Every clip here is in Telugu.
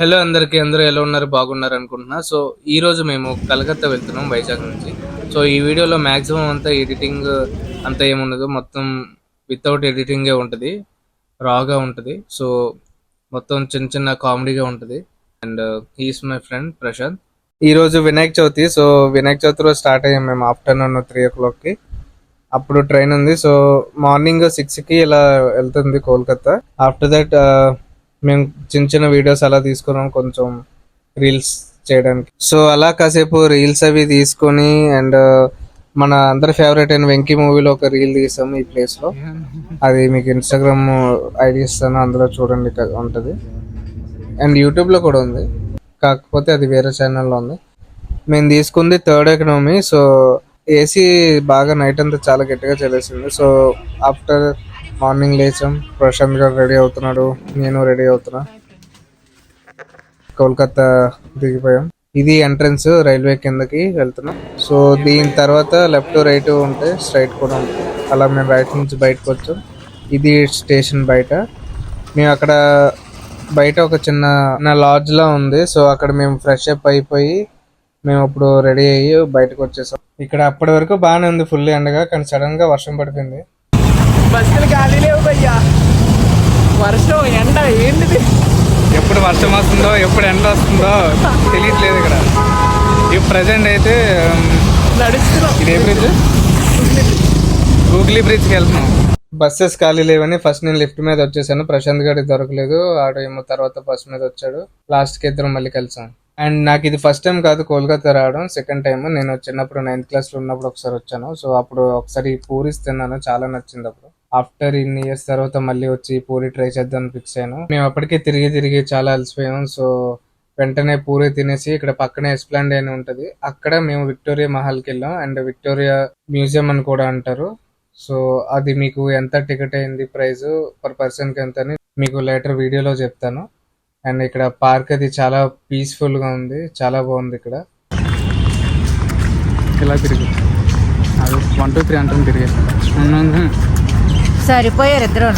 హలో అందరికీ అందరూ ఎలా ఉన్నారు? బాగున్నారు అనుకుంటున్నా. సో ఈ రోజు మేము కలకత్తా వెళ్తున్నాం వైజాగ్ నుంచి. సో ఈ వీడియోలో మాక్సిమం అంతా ఎడిటింగ్ అంతా ఏముండదు. మొత్తం వితౌట్ ఎడిటింగే ఉంటుంది. రాగా ఉంటుంది. సో మొత్తం చిన్న చిన్న కామెడీగా ఉంటుంది. And he's my friend Prashanth ఈ రోజు వినాయక చవితి. సో వినాయక చవితిలో స్టార్ట్ అయ్యాం మేము ఆఫ్టర్నూన్ త్రీ ఓ క్లాక్కి అప్పుడు ట్రైన్ ఉంది. సో మార్నింగ్ సిక్స్కి ఇలా వెళ్తుంది కోల్కతా ఆఫ్టర్ దట్ మేము చిన్న చిన్న వీడియోస్ అలా తీసుకున్నాం కొంచెం రీల్స్ చేయడానికి. సో అలా కాసేపు రీల్స్ అవి తీసుకొని అండ్ uh, మన అందరి ఫేవరెట్ అయిన వెంకీ మూవీలో ఒక రీల్ తీసాం ఈ ప్లేస్లో అది మీకు ఇన్స్టాగ్రామ్ ఐడి ఇస్తాను అందులో చూడండి ఉంటుంది. అండ్ యూట్యూబ్లో కూడా ఉంది. కాకపోతే అది వేరే ఛానల్లో ఉంది. మేము తీసుకుంది థర్డ్ ఎకనామీ సో ఏసీ బాగా నైట్ అంతా చాలా గట్టిగా చలేసింది సో ఆఫ్టర్ మార్నింగ్ లేచాం. ప్రశాంత్ గారు రెడీ అవుతున్నాడు. నేను రెడీ అవుతున్నా. కోల్కతా దిగిపోయాం. ఇది ఎంట్రన్స్ రైల్వే కిందకి వెళ్తున్నాం. సో దీని తర్వాత లెఫ్ట్ రైట్ ఉంటే స్ట్రైట్ కూడా ఉంటుంది. అలా మేము రైట్ నుంచి బయటకు వచ్చాం. ఇది స్టేషన్ బయట. మేము అక్కడ బయట ఒక చిన్న నా లాడ్జ్లా ఉంది. సో అక్కడ మేము ఫ్రెష్ అప్ అయిపోయి మేము ఇప్పుడు రెడీ అయ్యి బయటకు వచ్చేసాం. ఇక్కడ అప్పటి వరకు బాగానే ఉంది ఫుల్ ఎండగా కానీ సడన్గా వర్షం పడిపోయింది. బస్సులు ఖాళీ లేవు భయ్యా. వర్షం ఎండ ఏంటిది? ఎప్పుడు వర్షం వస్తుందో ఎప్పుడు ఎండ వస్తుందో తెలియట్లేదు ఇక్కడ. ఇప్పుడు ప్రజెంట్ అయితే నడుస్తున్నాం. ఇదే బ్రిడ్జ్ గూగ్లీ బ్రిడ్జ్కి వెళ్తున్నాం. బస్సెస్ ఖాళీ లేవని ఫస్ట్ నేను లిఫ్ట్ మీద వచ్చేసాను. ప్రశాంత్ గడి దొరకలేదు. ఆడు ఏమో తర్వాత బస్ మీద వచ్చాడు. లాస్ట్కి ఇద్దరం మళ్ళీ కలిసాం. అండ్ నాకు ఇది ఫస్ట్ టైం కాదు కోల్కతా రావడం. సెకండ్ టైం నేను చిన్నప్పుడు నైన్త్ క్లాస్లో ఉన్నప్పుడు ఒకసారి వచ్చాను. సో అప్పుడు ఒకసారి పూరీస్ తిన్నాను. చాలా నచ్చింది అప్పుడు. ఆఫ్టర్ ఇన్ని ఇయర్స్ తర్వాత మళ్ళీ వచ్చి పూరి ట్రై చేద్దాం ఫిక్స్ అయ్యాను. మేము అప్పటికే తిరిగి తిరిగి చాలా అలసిపోయాం. సో వెంటనే పూరి తినేసి ఇక్కడ పక్కనే ఎస్ప్లాండ్ అని ఉంటుంది. అక్కడ మేము విక్టోరియా మహల్కి వెళ్ళాం. అండ్ విక్టోరియా మ్యూజియం అని కూడా అంటారు. సో అది మీకు ఎంత టికెట్ అయింది ప్రైస్ పర్ పర్సన్కి ఎంత అని మీకు లేటర్ వీడియోలో చెప్తాను. అండ్ ఇక్కడ పార్క్ అది చాలా పీస్ఫుల్గా ఉంది. చాలా బాగుంది ఇక్కడ. ఇలా తిరిగి. అది వన్ టూ త్రీ అంటాం తిరిగేసి సరిపోయారు ఇద్దరు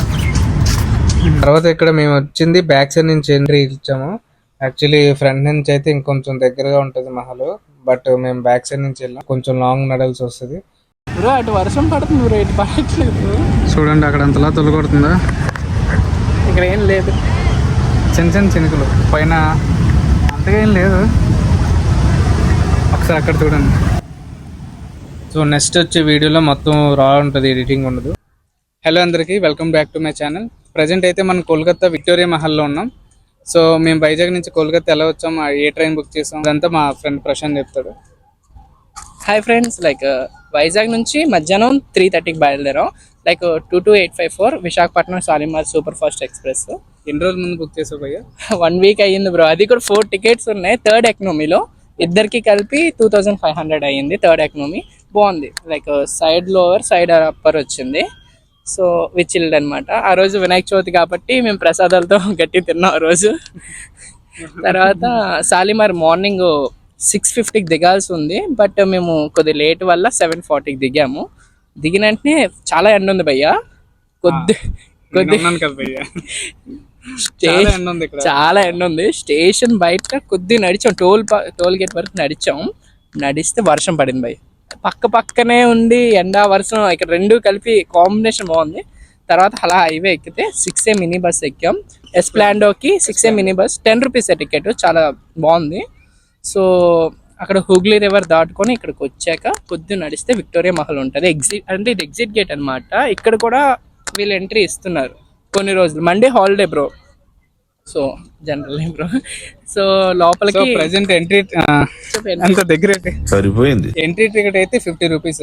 తర్వాత ఇక్కడ మేము వచ్చింది బ్యాక్ సైడ్ నుంచి ఎంట్రీ ఇచ్చాము. యాక్చువల్లీ ఫ్రంట్ నుంచి అయితే ఇంకొంచెం దగ్గరగా ఉంటుంది మహల్. బట్ మేము బ్యాక్ సైడ్ నుంచి వెళ్ళాం. కొంచెం లాంగ్ నడల్సి వస్తుంది. బ్రో అటు వర్షం పడుతుంది బ్రో ఇటు పడట్లేదు. చూడండి అక్కడ అంతలా తొలగొడుతుందా? ఇక్కడ ఏం లేదు. చిన్న చిన్న చినుకులు. పైన అంతగా ఏం లేదు. ఒకసారి అక్కడ చూడండి. సో నెక్స్ట్ వచ్చే వీడియోలో మొత్తం రా ఉంటుంది ఎడిటింగ్ ఉండదు. హలో అందరికీ welcome back to my channel. Present అయితే మనం కోల్కతా విక్టోరియా మహల్లో ఉన్నాం. సో మేము వైజాగ్ నుంచి కోల్కతా ఎలా వచ్చాం ఏ ట్రైన్ బుక్ చేసాం అదంతా మా ఫ్రెండ్ ప్రశాంత్ చెప్తాడు. హాయ్ ఫ్రెండ్స్ లైక్ వైజాగ్ నుంచి మధ్యాహ్నం త్రీ థర్టీకి బయలుదేరాం. Like two two eight five four Visakhapatnam Shalimar super fast express ఎన్ని రోజుల ముందు బుక్ చేసావు భయ్యా? వన్ వీక్ అయ్యింది బ్రో అది కూడా ఫోర్ టికెట్స్ ఉన్నాయి. థర్డ్ ఎకనమీలో ఇద్దరికి కలిపి టూ థౌజండ్ ఫైవ్ హండ్రెడ్ అయ్యింది. థర్డ్ ఎకనమీ బాగుంది. Like side lower side upper వచ్చింది. సో విచిల్డ్ అనమాట ఆ రోజు వినాయక చవితి కాబట్టి మేము ప్రసాదాలతో గట్టి తిన్నాం ఆ రోజు. తర్వాత సాలిమార్ మార్నింగ్ సిక్స్ ఫిఫ్టీకి దిగాల్సి ఉంది. బట్ మేము కొద్ది లేట్ వల్ల సెవెన్ ఫార్టీకి దిగాము. దిగిన వెంటనే చాలా ఎండ ఉంది భయ్య. కొద్ది కొద్ది భయ్యా. చాలా ఎండ ఉంది ఇక్కడ. చాలా ఎండ ఉంది. స్టేషన్ బయట కొద్ది నడిచాం. టోల్ టోల్ గేట్ వరకు నడిచాం. నడిస్తే వర్షం పడింది భయ్ పక్క పక్కనే ఉండి ఎండ వర్షం ఇక్కడ రెండు కలిపి కాంబినేషన్ బాగుంది. తర్వాత అలా హైవే ఎక్కితే సిక్స్ ఏ మినీ బస్ ఎక్కాం ఎస్ప్లాండోకి six A mini bus ten rupees ticket చాలా బాగుంది. సో అక్కడ హుగ్లీ రివర్ దాటుకొని ఇక్కడికి వచ్చాక పొద్దున్న నడిస్తే విక్టోరియా మహల్ ఉంటుంది. ఎగ్జిట్ అంటే ఇది ఎగ్జిట్ గేట్ అన్నమాట. ఇక్కడ కూడా వీళ్ళు ఎంట్రీ ఇస్తున్నారు కొన్ని రోజులు. Monday holiday bro so general bro so లోపలికి ప్రెసెంట్ ఎంట్రీ. అంత దగ్గర సరిపోయింది. ఎంట్రీ టికెట్ అయితే ఫిఫ్టీ రూపీస్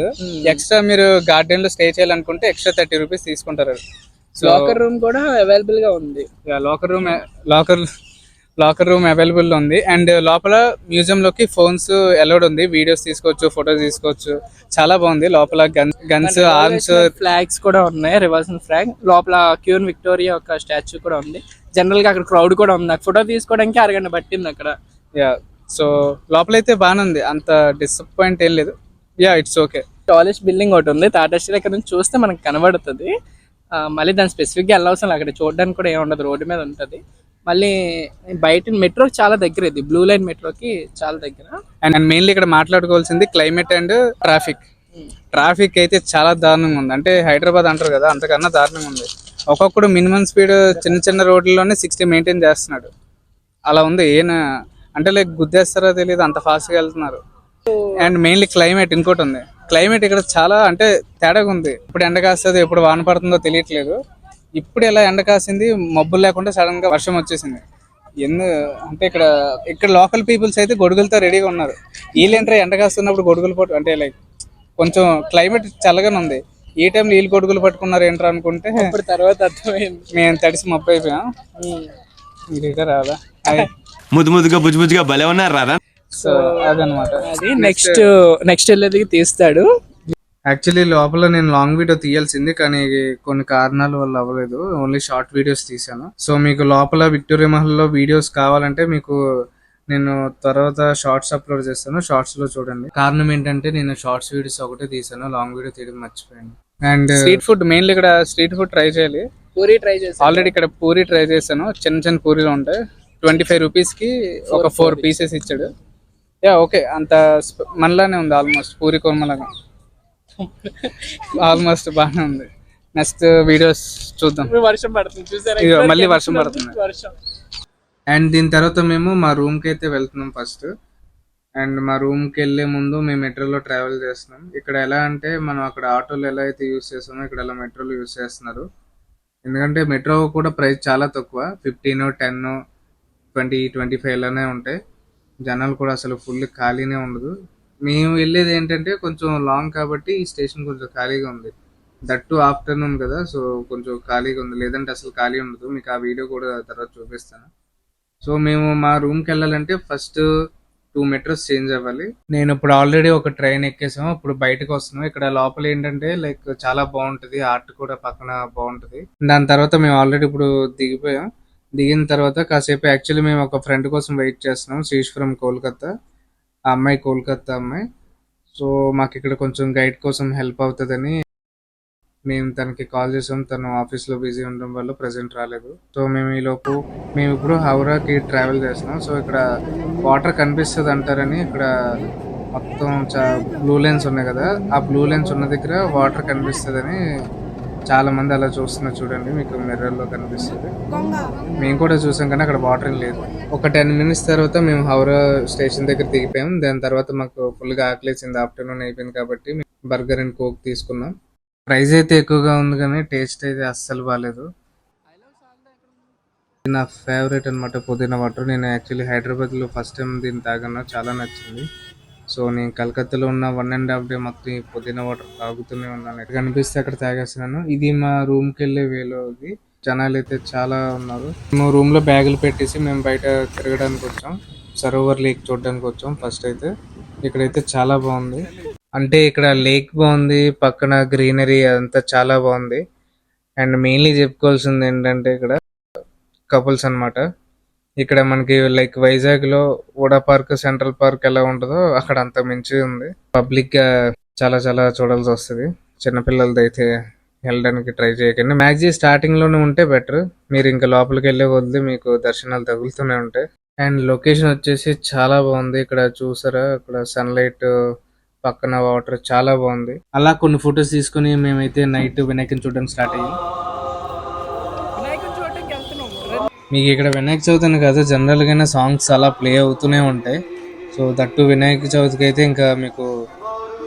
ఎక్స్ట్రా మీరు గార్డెన్లో స్టే చేయాలనుకుంటే ఎక్స్ట్రా థర్టీ రూపీస్ తీసుకుంటారు లాకర్ రూమ్ కూడా అవైలబుల్గా ఉంది. Locker room locker locker room available ఉంది. అండ్ లోపల మ్యూజియం లోకి ఫోన్స్ అలౌడ్ ఉంది. వీడియోస్ తీసుకోవచ్చు ఫోటోస్ తీసుకోవచ్చు. చాలా బాగుంది. లోపల గన్ గన్స్ ఆర్మ్స్ ఫ్లాగ్స్ కూడా ఉన్నాయి. రివర్సల్ ఫ్లాగ్ లోపల క్యూన్ విక్టోరియా ఒక స్టాచ్యూ కూడా ఉంది. జనరల్గా అక్కడ క్రౌడ్ కూడా ఉంది. నాకు ఫోటో తీసుకోవడానికి అరగంట పట్టింది అక్కడ. యా సో లోపలైతే బాగానే ఉంది అంత డిసప్పాయింట్ ఏం లేదు. Ya it's okay tallest building ఒకటి ఉంది. టాటా స్టీల్ ఇక్కడ నుంచి చూస్తే మనకు కనబడుతుంది. మళ్ళీ దాని స్పెసిఫిక్గా వెళ్ళవసరం లేదు. అక్కడ చూడడానికి కూడా ఏమి ఉండదు. రోడ్డు మీద ఉంటుంది. మళ్ళీ బయట మెట్రోకి చాలా దగ్గర ఇది. బ్లూ లైన్ మెట్రోకి చాలా దగ్గర. అండ్ మెయిన్లీ ఇక్కడ మాట్లాడుకోవాల్సింది క్లైమేట్ అండ్ ట్రాఫిక్ ట్రాఫిక్ అయితే చాలా దారుణంగా ఉంది. అంటే హైదరాబాద్ అంటారు కదా అంతకన్నా దారుణంగా ఉంది. ఒక్కొక్కడు మినిమం స్పీడ్ చిన్న చిన్న రోడ్లలోనే సిక్స్టీ మెయింటైన్ చేస్తున్నాడు. అలా ఉంది. ఏనా అంటే లైక్ గుద్దేస్తారో తెలియదు అంత ఫాస్ట్గా వెళ్తున్నారు. అండ్ మెయిన్లీ క్లైమేట్ ఇంకోటి ఉంది. క్లైమేట్ ఇక్కడ చాలా అంటే తేడాగా ఉంది. ఇప్పుడు ఎండ కాస్తుంది ఎప్పుడు వాన పడుతుందో తెలియట్లేదు. ఇప్పుడు ఎలా ఎండ కాసింది మబ్బులు లేకుండా సడన్గా వర్షం వచ్చేసింది. ఎందు అంటే ఇక్కడ ఇక్కడ లోకల్ పీపుల్స్ అయితే గొడుగులతో రెడీగా ఉన్నారు. వీళ్ళేంటారు ఎండ కాస్తున్నప్పుడు గొడుగులు పట్టు అంటే లైక్ కొంచెం క్లైమేట్ చల్లగానే ఉంది. ఈ టైంలో వీళ్ళు గొడుగులు పట్టుకున్నారు ఏంట్రా అనుకుంటే ఇప్పుడు తర్వాత అర్థమైంది. మేము తడిసి మబ్బు అయిపోయాం. రాదా ముద్దు ముద్దుగా బుజ్జు బుజ్జుగా భలే ఉన్నారు రాదా సో అదనమాట. అది నెక్స్ట్ నెక్స్ట్ వెళ్ళేది తీస్తాడు. యాక్చువల్లీ లోపల నేను లాంగ్ వీడియో తీయాల్సింది కానీ కొన్ని కారణాల వల్ల అవ్వలేదు. ఓన్లీ షార్ట్ వీడియోస్ తీసాను సో మీకు లోపల విక్టోరియా మహల్లో వీడియోస్ కావాలంటే మీకు నేను తర్వాత షార్ట్స్ అప్లోడ్ చేస్తాను. షార్ట్స్లో చూడండి. కారణం ఏంటంటే నేను షార్ట్స్ వీడియోస్ ఒకటే తీసాను లాంగ్ వీడియో తీయడం మర్చిపోయాను. అండ్ స్ట్రీట్ ఫుడ్ మెయిన్లీ ఇక్కడ స్ట్రీట్ ఫుడ్ ట్రై చేయాలి. పూరి ట్రై చేసి ఆల్రెడీ ఇక్కడ పూరి ట్రై చేశాను. చిన్న చిన్న పూరీలు ఉంటాయి. ట్వంటీ ఫైవ్ రూపీస్కి ఒక ఫోర్ పీసెస్ ఇచ్చాడు. Ya okay. అంత మనలానే ఉంది ఆల్మోస్ట్. పూరి కొమ్మలాగా ఆల్మోస్ట్ బాగానే ఉంది. నెక్స్ట్ వీడియోస్ చూద్దాం. వర్షం పడుతుంది. మళ్ళీ వర్షం పడుతుంది. అండ్ దీని తర్వాత మేము మా రూమ్కి అయితే వెళ్తున్నాం ఫస్ట్. అండ్ మా రూమ్కి వెళ్ళే ముందు మేము మెట్రోలో ట్రావెల్ చేస్తున్నాం. ఇక్కడ ఎలా అంటే మనం అక్కడ ఆటోలు ఎలా అయితే యూస్ చేస్తామో ఇక్కడ ఎలా మెట్రోలు యూస్ చేస్తున్నారు. ఎందుకంటే మెట్రో కూడా ప్రైస్ చాలా తక్కువ. ఫిఫ్టీన్ టెన్ ట్వంటీ ట్వంటీ ఫైవ్లోనే ఉంటాయి జనాలు కూడా అసలు ఫుల్ ఖాళీనే ఉండదు. మేము వెళ్ళేది ఏంటంటే కొంచెం లాంగ్ కాబట్టి ఈ స్టేషన్ కొంచెం ఖాళీగా ఉంది. దట్టు ఆఫ్టర్నూన్ కదా సో కొంచెం ఖాళీగా ఉంది. లేదంటే అసలు ఖాళీ ఉండదు. మీకు ఆ వీడియో కూడా తర్వాత చూపిస్తాను. సో మేము మా రూమ్కి వెళ్ళాలంటే ఫస్ట్ టూ మెట్రోస్ చేంజ్ అవ్వాలి. నేను ఇప్పుడు ఆల్రెడీ ఒక ట్రైన్ ఎక్కేసాము. ఇప్పుడు బయటకు వస్తున్నాం ఇక్కడ లోపల ఏంటంటే లైక్ చాలా బాగుంటది. ఆర్ట్ కూడా పక్కన బాగుంటది. దాని తర్వాత మేము ఆల్రెడీ ఇప్పుడు దిగిపోయాం. దిగిన తర్వాత కాసేపు యాక్చువల్లీ మేము ఒక ఫ్రెండ్ కోసం వెయిట్ చేస్తున్నాం శ్రీష్ ఫ్రమ్ కోల్కతా ఆ అమ్మాయి కోల్కతా అమ్మాయి. సో మాకు ఇక్కడ కొంచెం గైడ్ కోసం హెల్ప్ అవుతుందని మేము తనకి కాల్ చేసాం. తను ఆఫీస్లో బిజీ ఉండడం వల్ల ప్రెసెంట్ రాలేదు. సో మేము ఈ లోపు మేము ఇప్పుడు హౌరాకి ట్రావెల్ చేస్తున్నాం. సో ఇక్కడ వాటర్ కనిపిస్తుంది అంటారని ఇక్కడ మొత్తం బ్లూ లెన్స్ ఉన్నాయి కదా. ఆ బ్లూ లెన్స్ ఉన్న దగ్గర వాటర్ కనిపిస్తుందని చాలా మంది అలా చూస్తున్నారు చూడండి మీకు మిర్రర్లో కనిపిస్తుంది మేము కూడా చూసాం కానీ అక్కడ వాటర్ ఏం లేదు. ఒక టెన్ మినిట్స్ తర్వాత మేము హౌరా స్టేషన్ దగ్గర దిగిపోయాం. దాని తర్వాత మాకు ఫుల్గా ఆకలేసింది. ఆఫ్టర్నూన్ అయిపోయింది కాబట్టి బర్గర్ అండ్ కోక్ తీసుకున్నాం. ప్రైస్ అయితే ఎక్కువగా ఉంది కానీ టేస్ట్ అయితే అస్సలు బాగాలేదు నా ఫేవరెట్ అన్నమాట. పుదీనా వాటర్ నేను యాక్చువల్లీ హైదరాబాద్లో ఫస్ట్ టైం దీన్ని తాగన్నా చాలా నచ్చింది. సో నేను కలకత్తాలో ఉన్న వన్ అండ్ హాఫ్ డే మొత్తం ఈ పుదీనా వాటర్ తాగుతూనే ఉన్నాను. ఎక్కడ కనిపిస్తే అక్కడ తాగేస్తున్నాను. ఇది మా రూమ్కి వెళ్ళే వేలో ఇది జనాలు అయితే చాలా ఉన్నారు. మేము రూమ్లో బ్యాగులు పెట్టేసి మేము బయట తిరగడానికి వచ్చాం. సరోవర్ లేక్ చూడడానికి వచ్చాం ఫస్ట్ అయితే. ఇక్కడైతే చాలా బాగుంది. అంటే ఇక్కడ లేక్ బాగుంది పక్కన గ్రీనరీ అదంతా చాలా బాగుంది. అండ్ మెయిన్లీ చెప్పుకోవాల్సింది ఏంటంటే ఇక్కడ కపుల్స్ అన్నమాట. ఇక్కడ మనకి లైక్ వైజాగ్లో వుడా పార్క్ సెంట్రల్ పార్క్ ఎలా ఉంటుందో అక్కడ అంత మించి ఉంది. పబ్లిక్గా చాలా చాలా చూడాల్సి వస్తుంది. చిన్నపిల్లలది అయితే వెళ్ళడానికి ట్రై చేయకండి. మ్యాక్సీ స్టార్టింగ్లోనే ఉంటే బెటర్. మీరు ఇంకా లోపలికి వెళ్ళే కొద్ది మీకు దర్శనాలు తగులుతూనే ఉంటాయి. అండ్ లొకేషన్ వచ్చేసి చాలా బాగుంది. ఇక్కడ చూసారా? ఇక్కడ సన్లైట్ పక్కన వాటర్ చాలా బాగుంది. అలా కొన్ని ఫొటోస్ తీసుకుని మేమైతే నైట్ వినాయకని చూడడానికి స్టార్ట్ అయ్యాం. మీకు ఇక్కడ వినాయక చవితి అని కాదు జనరల్ సాంగ్స్ అలా ప్లే అవుతూనే ఉంటాయి. సో దట్టు వినాయక చవితికి అయితే ఇంకా మీకు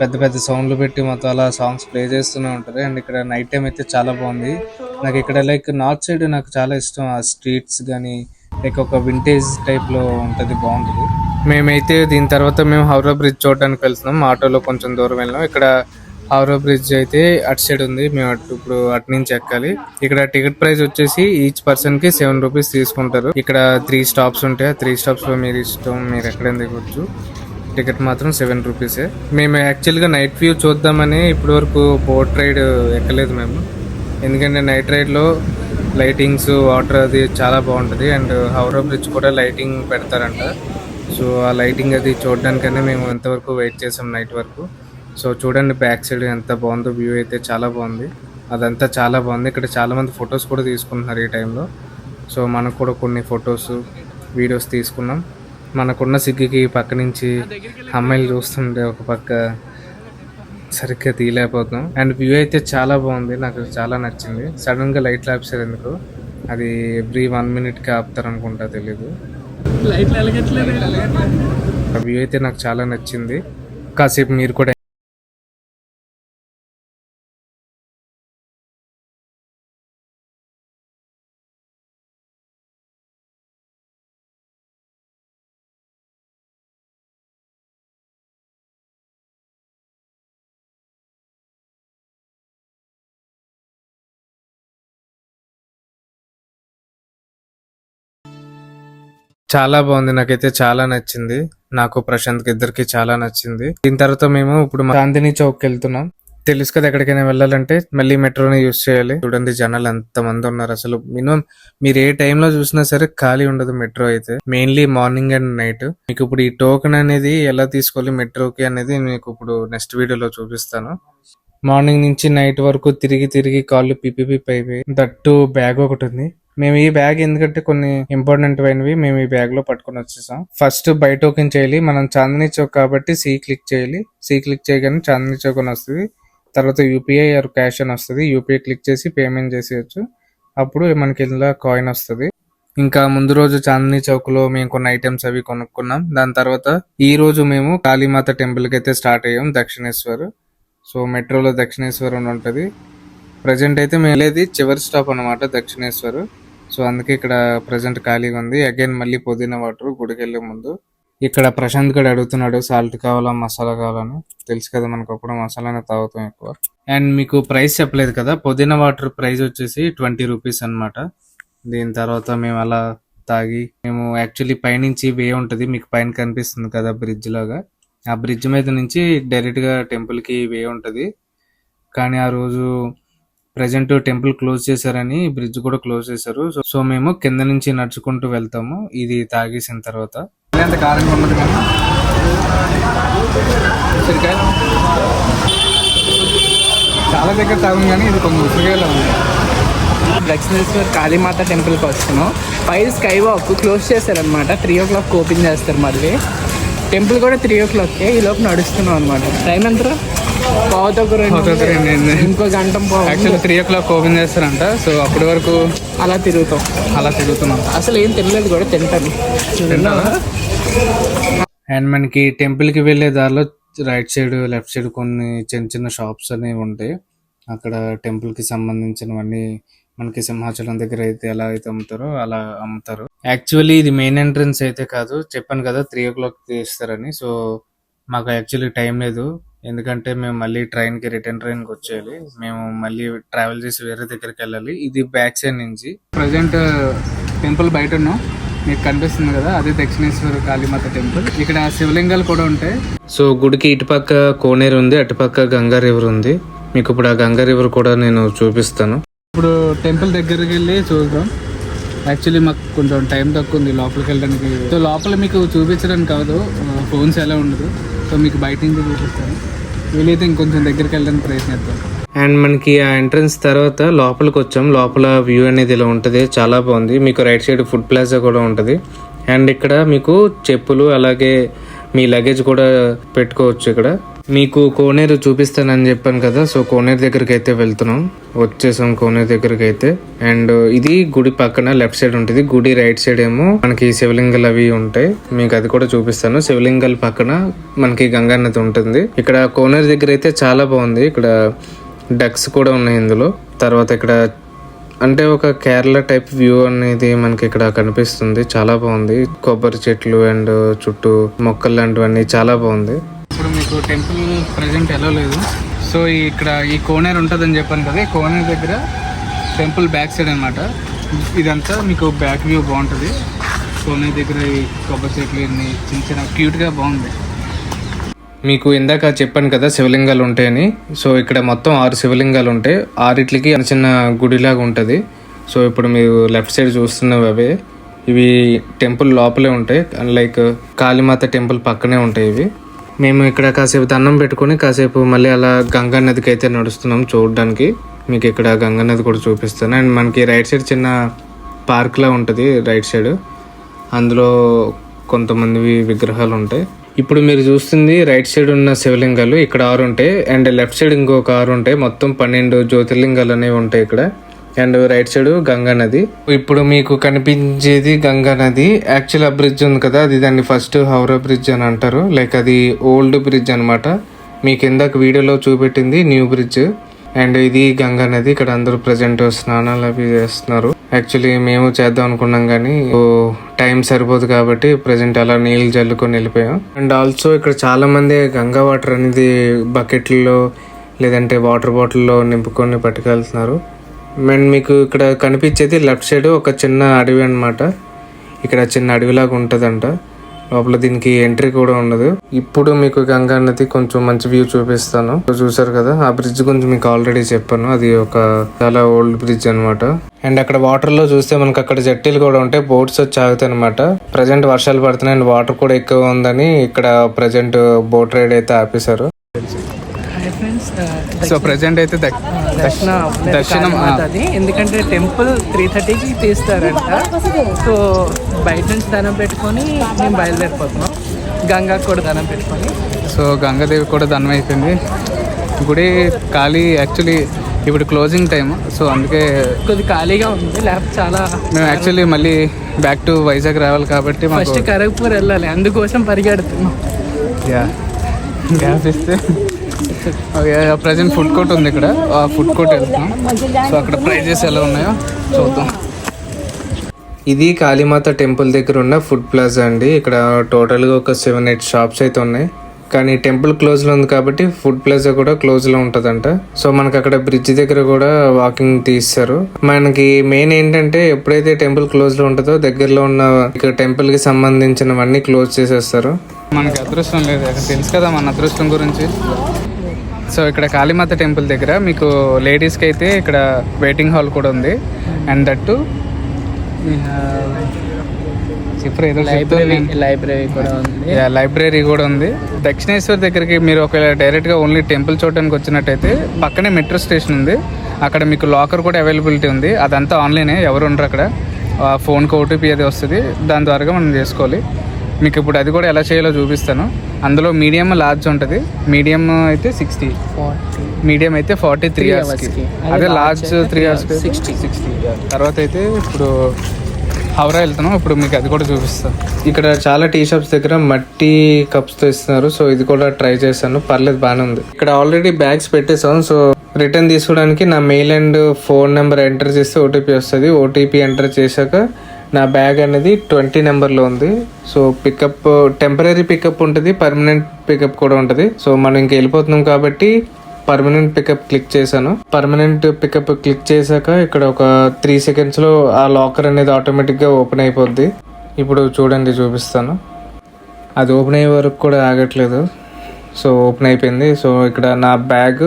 పెద్ద పెద్ద సౌండ్లు పెట్టి మొత్తం అలా సాంగ్స్ ప్లే చేస్తూనే ఉంటారు. అండ్ ఇక్కడ నైట్ టైం అయితే చాలా బాగుంది. నాకు ఇక్కడ లైక్ నార్త్ సైడ్ నాకు చాలా ఇష్టం. ఆ స్ట్రీట్స్ కానీ లైక్ ఒక వింటేజ్ టైప్లో బాగుంటుంది. మేమైతే దీని తర్వాత మేము హౌరా బ్రిడ్జ్ చూడడానికి వెళ్తున్నాం. ఆటోలో కొంచెం దూరం వెళ్ళాం. ఇక్కడ హౌరా బ్రిడ్జ్ అయితే అటు సైడ్ ఉంది. మేము అటు ఇప్పుడు అటు నుంచి ఎక్కాలి. ఇక్కడ టికెట్ ప్రైస్ వచ్చేసి ఈచ్ పర్సన్కి సెవెన్ రూపీస్ తీసుకుంటారు. ఇక్కడ త్రీ స్టాప్స్ ఉంటాయి. ఆ త్రీ స్టాప్స్లో మీరు ఇష్టం మీరు ఎక్కడైనా దిగొచ్చు. టికెట్ మాత్రం సెవెన్ రూపీసే మేము యాక్చువల్గా నైట్ వ్యూ చూద్దామని ఇప్పటి వరకు బోట్ రైడ్ ఎక్కలేదు మేము. ఎందుకంటే నైట్ రైడ్లో లైటింగ్స్ వాటర్ అది చాలా బాగుంటుంది. అండ్ హౌరా బ్రిడ్జ్ కూడా లైటింగ్ పెడతారంట. సో ఆ లైటింగ్ అది చూడడానికనే మేము ఎంతవరకు వెయిట్ చేసాం నైట్ వరకు. సో చూడండి బ్యాక్ సైడ్ ఎంత బాగుందో వ్యూ అయితే చాలా బాగుంది. అదంతా చాలా బాగుంది. ఇక్కడ చాలా మంది ఫొటోస్ కూడా తీసుకుంటున్నారు ఈ టైంలో. సో మనకు కూడా కొన్ని ఫొటోస్ వీడియోస్ తీసుకున్నాం. మనకున్న సిగ్గుకి పక్క నుంచి అమ్మాయిలు చూస్తుంటే ఒక పక్క సరిగ్గా తీయలేకపోతున్నాం. అండ్ వ్యూ అయితే చాలా బాగుంది. నాకు చాలా నచ్చింది. సడన్గా లైట్లు ఆపేసారు ఎందుకు? అది ఎవ్రీ వన్ మినిట్కి ఆపుతారు అనుకుంటా తెలీదు వ్యూ అయితే నాకు చాలా నచ్చింది. కాసేపు మీరు కూడా చాలా బాగుంది. నాకైతే చాలా నచ్చింది. నాకు ప్రశాంత్ ఇద్దరికి చాలా నచ్చింది. దీని తర్వాత మేము ఇప్పుడు చాందిని చౌక్ వెళ్తున్నాం. తెలుసు కదా ఎక్కడికైనా వెళ్ళాలంటే మళ్ళీ మెట్రోని యూస్ చేయాలి. చూడండి జనాలు ఎంత మంది ఉన్నారు. అసలు మినిమం మీరు ఏ టైంలో చూసినా సరే ఖాళీ ఉండదు మెట్రో అయితే. మెయిన్లీ మార్నింగ్ అండ్ నైట్ మీకు ఇప్పుడు ఈ టోకెన్ అనేది ఎలా తీసుకోవాలి మెట్రోకి అనేది మీకు ఇప్పుడు నెక్స్ట్ వీడియోలో చూపిస్తాను. మార్నింగ్ నుంచి నైట్ వరకు తిరిగి తిరిగి కాళ్ళు పిప్పి పిప్పి అయిపోయి దట్టు బ్యాగ్ ఒకటి ఉంది మేము ఈ బ్యాగ్ ఎందుకంటే కొన్ని ఇంపార్టెంట్ అయినవి మేము ఈ బ్యాగ్లో పట్టుకొని వచ్చేసాం. ఫస్ట్ బై టోకెన్ చేయాలి. మనం చాందిని చౌక్ కాబట్టి సి క్లిక్ చేయాలి. సి క్లిక్ చేయగానే చాందిని చౌక్ అని వస్తుంది. తర్వాత యూపీఐ ఆర్ క్యాష్ అని వస్తుంది. యూపీఐ క్లిక్ చేసి పేమెంట్ చేసేయచ్చు. అప్పుడు మనకి ఇందులో కాయిన్ వస్తుంది. ఇంకా ముందు రోజు చాందిని చౌక్లో మేము కొన్ని ఐటమ్స్ అవి కొనుక్కున్నాం. దాని తర్వాత ఈ రోజు మేము కాళీమాత టెంపుల్కి అయితే స్టార్ట్ అయ్యాం. దక్షిణేశ్వర్. సో మెట్రోలో దక్షిణేశ్వరం ఉంటుంది. ప్రజెంట్ అయితే మేము వెళ్ళేది చివరి స్టాప్ అన్నమాట దక్షిణేశ్వరం. సో అందుకే ఇక్కడ ప్రజెంట్ ఖాళీగా ఉంది. అగైన్ మళ్ళీ పుదీనా వాటర్ గుడికి వెళ్ళే ముందు. ఇక్కడ ప్రశాంత్ గడు అడుగుతున్నాడు సాల్ట్ కావాలా మసాలా కావాలని. తెలుసు కదా మనకు అప్పుడు మసాలానే తాగుతాం ఎక్కువ. అండ్ మీకు ప్రైస్ చెప్పలేదు కదా పుదీనా వాటర్ ప్రైస్ వచ్చేసి ట్వంటీ రూపీస్ అన్నమాట. దీని తర్వాత మేము అలా తాగి మేము యాక్చువల్లీ పైనుంచి వే ఉంటది మీకు పైన కనిపిస్తుంది కదా బ్రిడ్జ్ లాగా. ఆ బ్రిడ్జ్ మీద నుంచి డైరెక్ట్గా టెంపుల్కి వే ఉంటది. కానీ ఆ రోజు ప్రజెంట్ టెంపుల్ క్లోజ్ చేశారని బ్రిడ్జ్ కూడా క్లోజ్ చేశారు. సో- సో మేము కింద నుంచి నడుచుకుంటూ వెళ్తాము. ఇది తాగేసిన తర్వాత. అంత కారంగా ఉండదు కానీ ఉసిరికాయ? చాలా దగ్గర తాగుం కానీ ఇది కొంచెం ఉసిరికాయలో ఉంది. దక్షిణేశ్వర్ కాళీమాత టెంపుల్కి వస్తున్నాం. పైన స్కై వాక్ క్లోజ్ చేశారనమాట త్రీ ఓ క్లాక్ ఓపెన్ చేస్తారు మళ్ళీ టెంపుల్ కూడా త్రీ ఓ క్లాక్కే ఈ లోపు నడుస్తున్నాం అనమాట టైం ఎంత. ఇంకో గంట actually three o'clock open చేస్తారంట. సో అప్పటి వరకు అలా తిరుగుతాం. అలా తిరుగుతున్నాం. అసలు ఏం తినలేదు కూడా తింటాను? అండ్ మనకి టెంపుల్కి వెళ్ళే దారిలో రైట్ సైడ్ లెఫ్ట్ సైడ్ కొన్ని చిన్న చిన్న షాప్స్ అనేవి ఉంటాయి. అక్కడ టెంపుల్కి సంబంధించినవన్నీ మనకి సింహాచలం దగ్గర అయితే ఎలా అయితే అమ్ముతారో అలా అమ్ముతారు. యాక్చువల్లీ ఇది మెయిన్ ఎంట్రన్స్ అయితే కాదు. చెప్పాను కదా త్రీ ఓ క్లాక్ తీస్తారని. సో మాకు యాక్చువల్లీ టైం లేదు. ఎందుకంటే మేము మళ్ళీ ట్రైన్కి రిటర్న్ ట్రైన్కి వచ్చేయాలి. మేము మళ్ళీ ట్రావెల్ చేసి వేరే దగ్గరికి వెళ్ళాలి. ఇది బ్యాక్ సైడ్ నుంచి. ప్రజెంట్ టెంపుల్ బయట ఉన్నాం. మీకు కనిపిస్తుంది కదా అదే దక్షిణేశ్వర కాళీమాత టెంపుల్ ఇక్కడ శివలింగాలు కూడా ఉంటాయి. సో గుడికి ఇటుపక్క కోనేరు ఉంది అటుపక్క గంగా రివర్ ఉంది. మీకు ఇప్పుడు ఆ గంగా రివర్ కూడా నేను చూపిస్తాను. ఇప్పుడు టెంపుల్ దగ్గరికి వెళ్ళి చూద్దాం. యాక్చువల్లీ మాకు కొంచెం టైం తక్కువ ఉంది లోపలికి వెళ్ళడానికి. సో లోపల మీకు చూపించడానికి కాదు. ఫోన్స్ ఎలా ఉండదు. సో మీకు బయట నుంచి చూపిస్తాను. వీలైతే ఇంకొంచెం దగ్గరికి వెళ్ళడానికి ప్రయత్నిద్దాం. అండ్ మనకి ఆ ఎంట్రన్స్ తర్వాత లోపలికి వచ్చాం. లోపల వ్యూ అనేది ఇలా ఉంటుంది. చాలా బాగుంది. మీకు రైట్ సైడ్ ఫుడ్ ప్లాజా కూడా ఉంటుంది. అండ్ ఇక్కడ మీకు చెప్పులు అలాగే మీ లగేజ్ కూడా పెట్టుకోవచ్చు ఇక్కడ. మీకు కోనేరు చూపిస్తానని చెప్పాను కదా సో కోనేరు దగ్గరికి అయితే వెళ్తున్నాం. వచ్చేసాం కోనేరు దగ్గరికి అయితే అండ్ ఇది గుడి పక్కన లెఫ్ట్ సైడ్ ఉంటుంది. గుడి రైట్ సైడ్ ఏమో మనకి శివలింగాలు అవి ఉంటాయి. మీకు అది కూడా చూపిస్తాను. శివలింగాల పక్కన మనకి గంగా నది ఉంటుంది. ఇక్కడ కోనేరు దగ్గర అయితే చాలా బాగుంది. ఇక్కడ డక్స్ కూడా ఉన్నాయి ఇందులో. తర్వాత ఇక్కడ అంటే ఒక కేరళ టైప్ వ్యూ అనేది మనకి ఇక్కడ కనిపిస్తుంది. చాలా బాగుంది. కొబ్బరి చెట్లు అండ్ చుట్టూ మొక్కలు లాంటివన్నీ చాలా బాగుంది. ఇప్పుడు మీకు టెంపుల్ ప్రజెంట్ ఎలా లేదు. సో ఇక్కడ ఈ కోనేరు ఉంటుందని చెప్పాను కదా ఈ కోనేరు దగ్గర టెంపుల్ బ్యాక్ సైడ్ అనమాట ఇదంతా మీకు బ్యాక్ వ్యూ బాగుంటుంది. కోనేరు దగ్గర ఈ కొబ్బరి చెట్లు ఇన్ని చిన్న చిన్న క్యూట్గా బాగుంది. మీకు ఇందాక చెప్పాను కదా శివలింగాలు ఉంటాయని. సో ఇక్కడ మొత్తం ఆరు శివలింగాలు ఉంటాయి ఆరిట్లకి చిన్న చిన్న గుడిలాగా ఉంటుంది. సో ఇప్పుడు మీరు లెఫ్ట్ సైడ్ చూస్తున్నవి అవే. ఇవి టెంపుల్ లోపలే ఉంటాయి. లైక్ కాళీమాత టెంపుల్ పక్కనే ఉంటాయి ఇవి. మేము ఇక్కడ కాసేపు దండం పెట్టుకొని కాసేపు మళ్ళీ అలా గంగా నదికి అయితే నడుస్తున్నాం చూడడానికి. మీకు ఇక్కడ గంగా నది కూడా చూపిస్తాను. అండ్ మనకి రైట్ సైడ్ చిన్న పార్క్లా ఉంటుంది రైట్ సైడ్. అందులో కొంతమంది విగ్రహాలు ఉంటాయి. ఇప్పుడు మీరు చూస్తుంది రైట్ సైడ్ ఉన్న శివలింగాలు ఇక్కడ ఆరు ఉంటాయి. అండ్ లెఫ్ట్ సైడ్ ఇంకొక ఆరు ఉంటాయి. మొత్తం పన్నెండు జ్యోతిర్లింగాలు అనేవి ఉంటాయి ఇక్కడ. అండ్ రైట్ సైడ్ గంగా నది. ఇప్పుడు మీకు కనిపించేది గంగా నది. యాక్చువల్ ఆ బ్రిడ్జ్ ఉంది కదా అది దాన్ని ఫస్ట్ హౌరా బ్రిడ్జ్ అని అంటారు. లైక్ అది ఓల్డ్ బ్రిడ్జ్ అనమాట మీకు ఇందాక వీడియోలో చూపెట్టింది న్యూ బ్రిడ్జ్ అండ్ ఇది గంగా నది ఇక్కడ అందరూ ప్రజెంట్ స్నానాలు అవి చేస్తున్నారు. యాక్చువల్లీ మేము చేద్దాం అనుకున్నాం కానీ టైం సరిపోదు కాబట్టి ప్రజెంట్ అలా నీళ్ళు జల్లుకొని వెళ్ళిపోయాం. అండ్ ఆల్సో ఇక్కడ చాలా మంది గంగా వాటర్ అనేది బకెట్లలో లేదంటే వాటర్ బాటిల్లో నింపుకొని పట్టుకెళ్తున్నారు. అండ్ మీకు ఇక్కడ కనిపించేది లెఫ్ట్ సైడ్ ఒక చిన్న అడవి అన్నమాట. ఇక్కడ చిన్న అడవిలాగా ఉంటుందంట. లోపల దీనికి ఎంట్రీ కూడా ఉండదు. ఇప్పుడు మీకు గంగా నది కొంచెం మంచి వ్యూ చూపిస్తాను. చూసారు కదా ఆ బ్రిడ్జ్ గురించి మీకు ఆల్రెడీ చెప్పాను. అది ఒక చాలా ఓల్డ్ బ్రిడ్జ్ అన్నమాట. అండ్ అక్కడ వాటర్లో చూస్తే మనకి అక్కడ జట్టీలు కూడా ఉంటాయి. బోట్స్ వచ్చి ఆగుతాయి అనమాట ప్రజెంట్ వర్షాలు పడుతున్నాయి. అండ్ వాటర్ కూడా ఎక్కువ ఉందని ఇక్కడ ప్రజెంట్ బోట్ రైడ్ అయితే ఆపేశారు. సో ప్రజెంట్ అయితే దక్- దర్శన దర్శనం, ఆ. అది. ఎందుకంటే టెంపుల్ త్రీ థర్టీకి తీస్తారంట. సో బయట నుంచి దండం పెట్టుకొని మేము బయలుదేరిపోతున్నాం. గంగాకు కూడా దండం పెట్టుకొని. సో గంగాదేవి కూడా దన్నం అయిపోయింది. గుడి ఖాళీ యాక్చువల్లీ ఇప్పుడు క్లోజింగ్ టైం సో అందుకే కొద్ది ఖాళీగా ఉంది. లేకపోతే చాలా మేము యాక్చువల్లీ మళ్ళీ బ్యాక్ టు వైజాగ్ రావాలి కాబట్టి ఫస్ట్ కరగపూర్ వెళ్ళాలి. అందుకోసం పరిగెడుతున్నాం. యా గ్యాప్ ఇస్తే ప్రజెంట్ ఫుడ్ కోర్ట్ ఉంది ఇక్కడ. ఆ ఫుడ్ కోర్ట్ వెళ్తాం సో అక్కడ ప్రైజెస్ ఎలా ఉన్నాయో చూద్దాం. ఇది కాళీమాత టెంపుల్ దగ్గర ఉన్న ఫుడ్ ప్లాజా అండి. ఇక్కడ టోటల్గా ఒక సెవెన్ ఎయిట్ షాప్స్ అయితే ఉన్నాయి. కానీ టెంపుల్ క్లోజ్లో ఉంది కాబట్టి ఫుడ్ ప్లాజా కూడా క్లోజ్లో ఉంటుందంట. సో మనకి అక్కడ బ్రిడ్జ్ దగ్గర కూడా వాకింగ్ తీస్తారు. మనకి మెయిన్ ఏంటంటే ఎప్పుడైతే టెంపుల్ క్లోజ్లో ఉంటుందో దగ్గరలో ఉన్న ఇక్కడ టెంపుల్కి సంబంధించినవన్నీ క్లోజ్ చేసేస్తారు. మనకి అదృష్టం లేదు. అక్కడ తెలుసు కదా మన అదృష్టం గురించి. సో ఇక్కడ కాళీమాత టెంపుల్ దగ్గర మీకు లేడీస్కి అయితే ఇక్కడ వెయిటింగ్ హాల్ కూడా ఉంది. అండ్ దట్టు ఏదో లైబ్రరీ లైబ్రరీ కూడా ఉంది. లైబ్రరీ కూడా ఉంది. దక్షిణేశ్వర్ దగ్గరికి మీరు ఒకవేళ డైరెక్ట్గా ఓన్లీ టెంపుల్ చూడడానికి వచ్చినట్టయితే పక్కనే మెట్రో స్టేషన్ ఉంది. అక్కడ మీకు లాకర్ కూడా అవైలబిలిటీ ఉంది. అదంతా ఆన్లైనే ఎవరు ఉండరు అక్కడ. ఫోన్కి ఓటీపీ అది వస్తుంది. దాని ద్వారా మనం చేసుకోవాలి. మీకు ఇప్పుడు అది కూడా ఎలా చేయాలో చూపిస్తాను. అందులో మీడియం లార్జ్ ఉంటుంది. మీడియం అయితే సిక్స్టీ మీడియం అయితే ఫార్టీ త్రీ అవర్స్కి కి. అదే large three hours, sixty sixty తర్వాత అయితే ఇప్పుడు హౌరా వెళ్తున్నాం. ఇప్పుడు మీకు అది కూడా చూపిస్తాను. ఇక్కడ చాలా టీ షాప్స్ దగ్గర మట్టి కప్స్తో ఇస్తున్నారు. సో ఇది కూడా ట్రై చేశాను. పర్లేదు బాగానే ఉంది. ఇక్కడ ఆల్రెడీ బ్యాగ్స్ పెట్టేసాం సో రిటర్న్ తీసుకోవడానికి నా mail and phone number enter చేస్తే ఓటీపీ వస్తుంది. ఓటీపీ ఎంటర్ చేశాక నా బ్యాగ్ అనేది ట్వంటీ నెంబర్లో ఉంది. సో పికప్ టెంపరీ పికప్ ఉంటుంది పర్మనెంట్ పికప్ కూడా ఉంటుంది. సో మనం ఇంక వెళ్ళిపోతున్నాం కాబట్టి పర్మనెంట్ పికప్ క్లిక్ చేశాను. పర్మనెంట్ పికప్ క్లిక్ చేశాక ఇక్కడ ఒక త్రీ సెకండ్స్లో ఆ లాకర్ అనేది ఆటోమేటిక్గా ఓపెన్ అయిపోద్ది. ఇప్పుడు చూడండి చూపిస్తాను. అది ఓపెన్ అయ్యే వరకు కూడా ఆగట్లేదు. సో ఓపెన్ అయిపోయింది. సో ఇక్కడ నా బ్యాగ్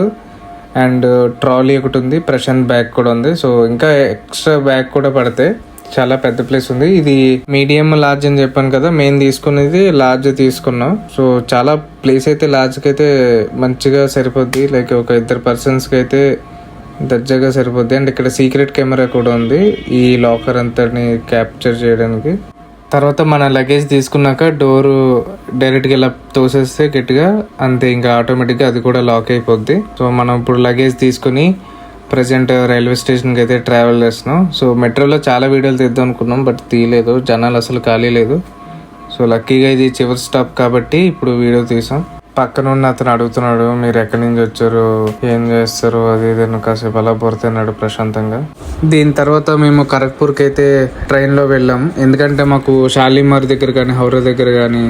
అండ్ ట్రాలీ ఒకటి ఉంది ప్రశాంత్ బ్యాగ్ కూడా ఉంది. సో ఇంకా ఎక్స్ట్రా బ్యాగ్ కూడా పడతాయి చాలా పెద్ద ప్లేస్ ఉంది. ఇది మీడియం లార్జ్ అని చెప్పాను కదా మేము తీసుకునేది లార్జ్ తీసుకున్నాం. సో చాలా ప్లేస్ అయితే లార్జ్కి అయితే మంచిగా సరిపోద్ది. లైక్ ఒక ఇద్దరు పర్సన్స్కి అయితే దర్జాగా సరిపోద్ది. అండ్ ఇక్కడ సీక్రెట్ కెమెరా కూడా ఉంది ఈ లాకర్ అంతని క్యాప్చర్ చేయడానికి. తర్వాత మన లగేజ్ తీసుకున్నాక డోరు డైరెక్ట్గా ఇలా తోసేస్తే గట్టిగా అంతే ఇంకా ఆటోమేటిక్గా అది కూడా లాక్ అయిపోద్ది. సో మనం ఇప్పుడు లగేజ్ తీసుకుని ప్రజెంట్ రైల్వే స్టేషన్కి అయితే ట్రావెల్ చేస్తున్నాం సో మెట్రోలో చాలా వీడియోలు తీద్దాం అనుకున్నాం బట్ తీయలేదు. జనాలు అసలు ఖాళీ లేదు. సో లక్కీగా ఇది చివరి స్టాప్ కాబట్టి ఇప్పుడు వీడియో తీసాం. పక్కన ఉన్న అతను అడుగుతున్నాడు మీరు ఎక్కడి నుంచి వచ్చారు? ఏం చేస్తారు? అది ఇది కాసేపు అలా పొరుతున్నాడు ప్రశాంతంగా. దీని తర్వాత మేము ఖరగ్పూర్కి అయితే ట్రైన్లో వెళ్ళాం. ఎందుకంటే మాకు షాలిమార్ దగ్గర కానీ హౌరా దగ్గర కానీ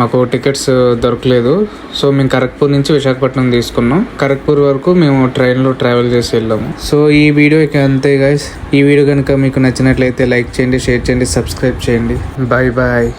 మాకు టికెట్స్ దొరకలేదు. సో మేము కరక్పూర్ నుంచి విశాఖపట్నం తీసుకున్నాం. ఖరగ్పూర్ వరకు మేము ట్రైన్లో ట్రావెల్ చేసి వెళ్ళాము. సో ఈ వీడియో ఇక అంతే గైస్ ఈ వీడియో కనుక మీకు నచ్చినట్లయితే లైక్ చేయండి షేర్ చేయండి సబ్స్క్రైబ్ చేయండి. Bye bye